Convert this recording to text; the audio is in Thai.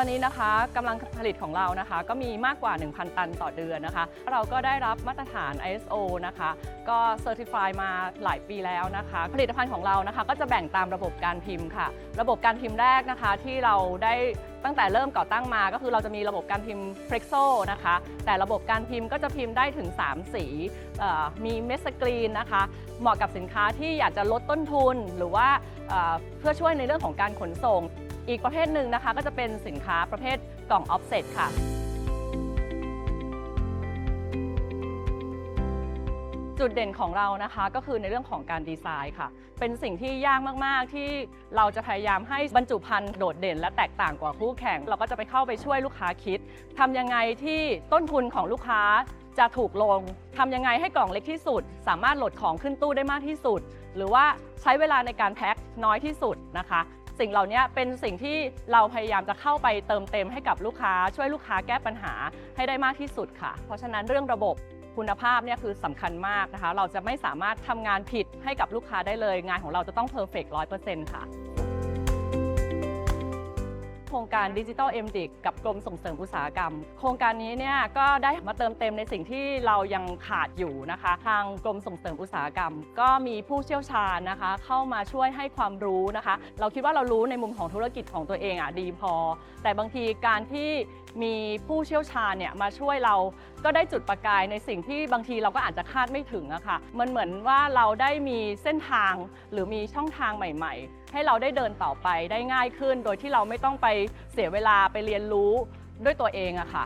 ตอนนี้นะคะกำลังผลิตของเรานะคะ ก็มีมากกว่า 1,000 ตันต่อเดือนนะคะ เราก็ได้รับมาตรฐาน ISO นะคะ ก็เซอร์ติฟายมาหลายปีแล้วนะคะ ผลิตภัณฑ์ของเรานะคะ ก็จะแบ่งตามระบบการพิมพ์ค่ะ ระบบการพิมพ์แรกนะคะที่เราได้ตั้งแต่เริ่มก่อตั้งมาก็คือเราจะมีระบบการพิมพ์ f r e x o นะคะ แต่ระบบการพิมพ์ก็จะพิมพ์ได้ถึง 3 สีมีเมสสกรีนนะคะ เหมาะกับสินค้าที่อยากจะลดต้นทุนหรือว่าเพื่อช่วยในเรื่องของการขนส่ง อีกประเภทหนึ่งนะคะ ก็จะเป็นสินค้าประเภทกล่อง offset ค่ะจุดเด่นของเรานะคะก็คือในเรื่องของการดีไซน์ค่ะ เป็นสิ่งที่ยากมากๆ ที่เราจะพยายามให้บรรจุภัณฑ์โดดเด่น และแตกต่างกว่าคู่แข่ง เราก็จะไปเข้าไปช่วยลูกค้าคิดทำยังไงที่ต้นทุนของลูกค้าจะถูกลงทำยังไงให้กล่องเล็กที่สุด สามารถโหลดของขึ้นตู้ได้มากที่สุด หรือว่าใช้เวลาในการแพ็คน้อยที่สุดนะคะ สิ่งเหล่านี้เป็นสิ่งที่เราพยายามจะเข้าไปเติมเต็มให้กับลูกค้า ช่วยลูกค้าแก้ปัญหาให้ได้มากที่สุดค่ะ เพราะฉะนั้นเรื่องระบบคุณภาพเนี่ยคือสำคัญมากนะคะ เราจะไม่สามารถทำงานผิดให้กับลูกค้าได้เลย งานของเราจะต้องเพอร์เฟกต์ร้อยเปอร์เซ็นต์ค่ะ โครงการดิจิทัลเอ็มดิกกับกรมส่งเสริมอุตสาหกรรม โครงการนี้เนี่ยก็ได้มาเติมเต็มในสิ่งที่เรายังขาดอยู่นะคะ ทางกรมส่งเสริมอุตสาหกรรม ก็มีผู้เชี่ยวชาญนะคะ เข้ามาช่วยให้ความรู้นะคะ เราคิดว่าเรารู้ในมุมของธุรกิจของตัวเองอะดีพอ แต่บางทีการที่มีผู้เชี่ยวชาญเนี่ยมาช่วยเราก็ได้จุดประกายในสิ่งที่บางทีเราก็อาจจะคาดไม่ถึงอะค่ะมันเหมือนว่าเราได้มีเส้นทางหรือมีช่องทางใหม่ ๆให้เราได้เดินต่อไปได้ง่ายขึ้น โดยที่เราไม่ต้องไปเสียเวลาไปเรียนรู้ด้วยตัวเองอะค่ะ